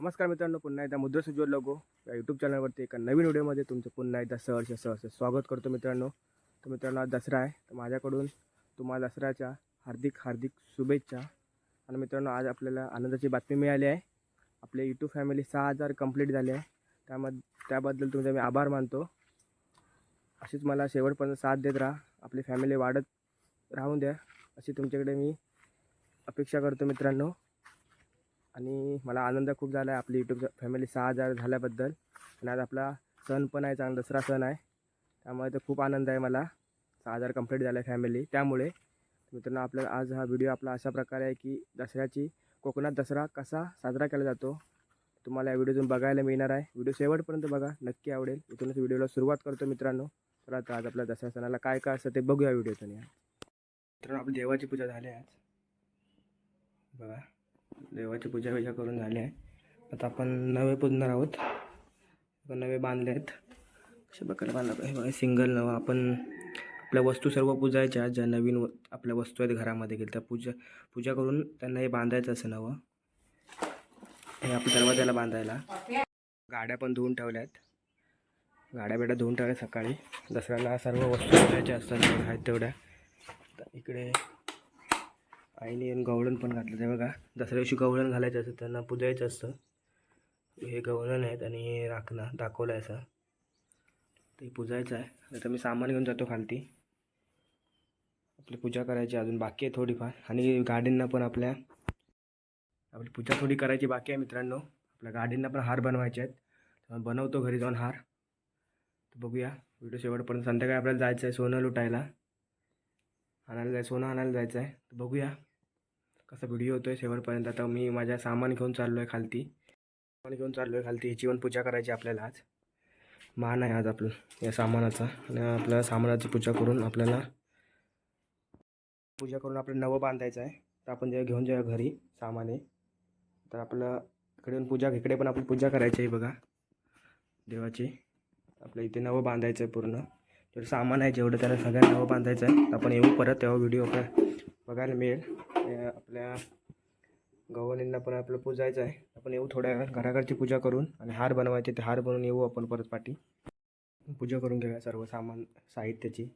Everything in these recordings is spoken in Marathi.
नमस्कार मित्रांनो पुन्हा एकदा मुद्रा सुज्वल लोगो. या यूट्यूब चॅनलवरती एका नवीन व्हिडिओमध्ये तुमचं पुन्हा एकदा सहर्ष सहर्ष स्वागत करतो मित्रांनो. तर मित्रांनो आज दसरा आहे. तर माझ्याकडून तुम्हाला दसऱ्याच्या हार्दिक हार्दिक शुभेच्छा. आणि मित्रांनो आज आपल्याला आनंदाची बातमी मिळाली आहे. आपले यूट्यूब फॅमिली सहा हजार कंप्लीट झाले आहे. त्यामध्ये त्याबद्दल तुमचा मी आभार मानतो. अशीच मला शेवटपर्यंत साथ देत राहा. आपली फॅमिली वाढत राहून द्या. अशी तुमच्याकडे मी अपेक्षा करतो मित्रांनो. आणि मला आनंद खूप झाला आहे. आपली यूट्यूब फॅमिली सहा हजार झाल्याबद्दल. आणि आज आपला सण पण आहे चांगला दसरा सण आहे. त्यामुळे तर खूप आनंद आहे मला. सहा हजार कंप्लीट झाला आहे फॅमिली त्यामुळे मित्रांनो आपल्याला आज हा व्हिडिओ आपला अशा प्रकारे आहे की दसऱ्याची कोकणात दसरा कसा साजरा केला जातो तुम्हाला या व्हिडिओतून बघायला मिळणार आहे. व्हिडिओ शेवटपर्यंत बघा नक्की आवडेल. इथूनच व्हिडिओला सुरुवात करतो मित्रांनो. तर तर आज आपल्या दसऱ्या सणाला काय काय असतं ते बघूया व्हिडिओतून या. मित्रांनो आपली देवाची पूजा झाली आहे आज. बघा. देवाची पूजा बिजा करून झाली आहे. आता आपण नवे पुजणार आहोत. नवे बांधले आहेत. कशा प्रकारे बांधला बघा सिंगल नवं आपण आपल्या वस्तू सर्व पूजायच्या ज्या नवीन व आपल्या वस्तू आहेत घरामध्ये गेल्या त्या पूजा पूजा करून त्यांना हे बांधायचं असं नवं. हे आपल्या दरवाजाला बांधायला. गाड्या पण धुवून ठेवल्या आहेत. गाड्या बिड्या धुवून ठेवल्या सकाळी. दसऱ्याला सर्व वस्तू पूजायच्या असतात आहेत तेवढ्या. इकडे आईने येऊन गवळण पण घातलं. ते बघा दसऱ्या दिवशी गवळण घालायचं असतं त्यांना पुजायचं असतं. हे गवळण आहेत आणि हे राखणं दाखवलं आहे असं. ते पूजायचं आहे. आता मी सामान घेऊन जातो खालती. आपली पूजा करायची अजून बाकी आहे थोडीफार. आणि गाडींना पण आपल्या आपली पूजा थोडी करायची बाकी आहे मित्रांनो. आपल्या गाडींना पण हार बनवायचे आहेत. बनवतो घरी जाऊन हार. तर बघूया. व्हिडिओ शेवटपर्यंत संध्याकाळी आपल्याला जायचं आहे सोनं लुटायला. आणायला जायचं सोनं आणायला जायचं आहे. तर बघूया. कसा व्हिडिओ होतो आहे शेवटपर्यंत आता मी माझ्या सामान घेऊन चाललो आहे खालती. सामान घेऊन चाललो आहे खालती ह्याची पण पूजा करायची आपल्याला आज. मान आहे आज आपलं या सामानाचा. आणि आपल्या सामानाची पूजा करून आपल्याला पूजा करून आपलं नवं बांधायचं आहे. तर आपण जेव्हा घेऊन जाऊया घरी सामान. आहे तर आपलं इकडे येऊन पूजा इकडे पण आपण पूजा करायची आहे बघा. देवाची. आपल्या इथे नवं बांधायचं आहे पूर्ण. तर सामान आहे जेवढं त्याला सगळ्यांना नवं बांधायचं आहे. आपण येऊ परत तेव्हा व्हिडिओ आपल्या बघायला मिळेल. ते आपल्या गवळणींना पण आपलं पूजायचं आहे. आपण येऊ थोड्या वेळात घराघरची पूजा करून आणि हार बनवायचे ते हार बनवून येऊ आपण परत पाठी. पूजा करून घेऊया सर्व सामान साहित्याची.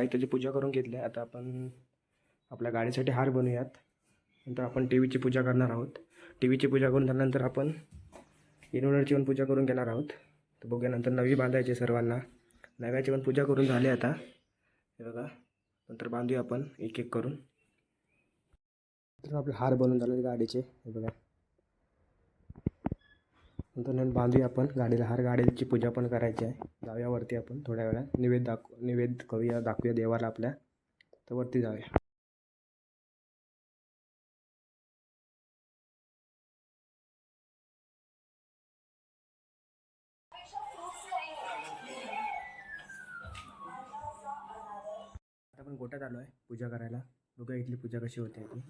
साहित्याची पूजा करून घेतली आहे. आता आपण आपल्या गाडीसाठी हार बनवूयात. नंतर आपण टी व्हीची पूजा करणार आहोत. टी व्हीची पूजा करून झाल्यानंतर आपण इन्व्हर्टरची पण पूजा करून घेणार आहोत. तर बघूया नंतर नवी बांधायची सर्वांना. नव्याची पण पूजा करून झाली आता. हे बघा. नंतर बांधूया आपण एक एक करून. तर आपले हार बनवून झाले गाडीचे. हे बघा. नंतर नंतर बांधूया आपण गाडीला. हार गाडीची पूजा पण करायची आहे. जाऊया वरती आपण थोड्या वेळात. निवेद दाखव निवेद करूया दाखवूया देवाला आपल्या. तर वरती जाऊया. आता आपण गोट्यात आलो आहे पूजा करायला. बघूया इथली पूजा कशी होते ती.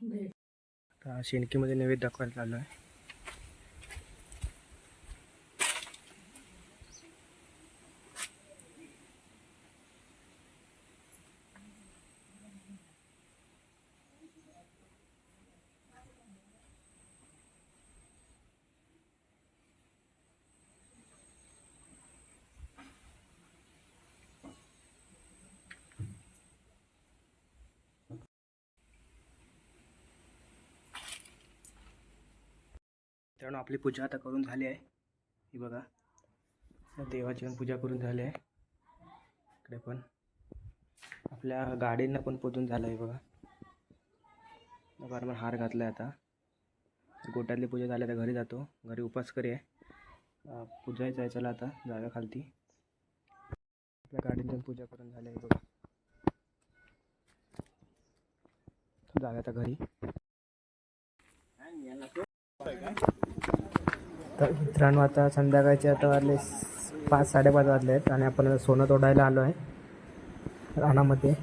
आता शेणकीमध्ये नैवेद्य दाखवायला चालू आहे मित्रांनो आपली पूजा आता करून झाली आहे. ही बघा. देवाची पण पूजा करून झाली आहे. इकडे पण. आपल्या गाडींना पण पोचून झालं आहे बघा. बरोबर हार घातला आहे आता. गोट्यातली पूजा झाली आता घरी जातो. घरी उपास करी आहे अं, जायचं चला आता जागा खालती. आपल्या गाडींची पण पूजा करून झाली आहे बघा. जागा आता घरी. तर मित्रांनो आता संध्याकाळचे आता वाजले पाच साडेपाच वाजले आहेत आणि आपण सोनं तोडायला आलो आहे रानामध्ये.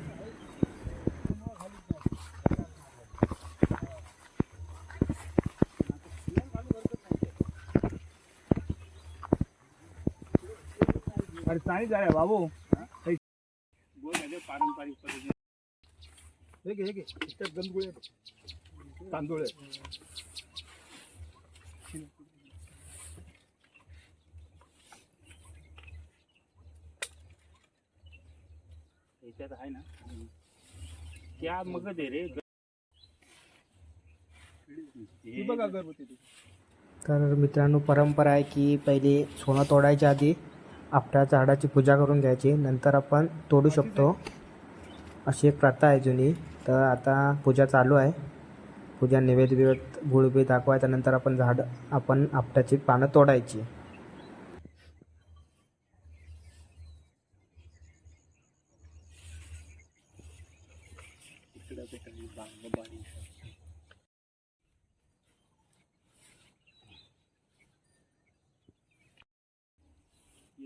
अरे चांगली झाले बाबू. पारंपरिक पद्धतीने तांदूळ आहे. याच्यात आहे ना. त्या मग दे रे. बघा ती. तर मित्रांनो परंपरा आहे की पहिले सोनं तोडायच्या आधी आपल्या झाडाची पूजा करून घ्यायची. नंतर आपण तोडू शकतो. अशी एक प्रथा आहे जुनी. तर आता पूजा चालू आहे. पूजा निवेद बिवेद गुळबी दाखवायच्या नंतर आपण झाड आपण आपट्याची पानं तोडायची.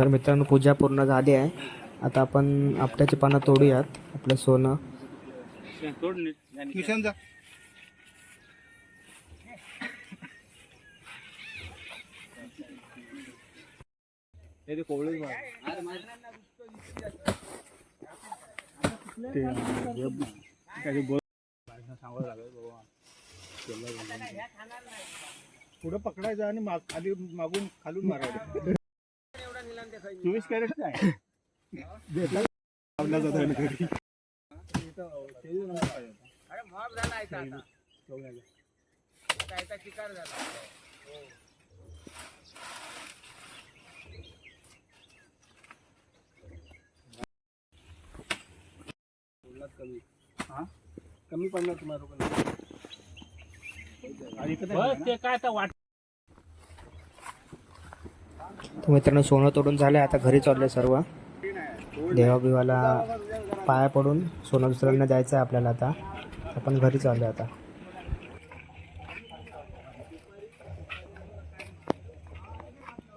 तर मित्रांनो पूजा पूर्ण झाली आहे. आता आपण आपट्याची पानं तोडूयात. आपलं सोनं. पुढं पकडायचं आणि माग खाली मागून खालून मारायचं. चोवीस कॅरेट आहे कमी हा? कमी पडणार तुम्हाला. आणि ते काय आता वाट तर मित्रांनो सोनं तोडून झालं आता घरी चाललं सर्व. देवाबिवाला पाया पडून सोनं दुसऱ्यांना द्यायचं आहे आपल्याला आता. आपण घरी चाललो आता.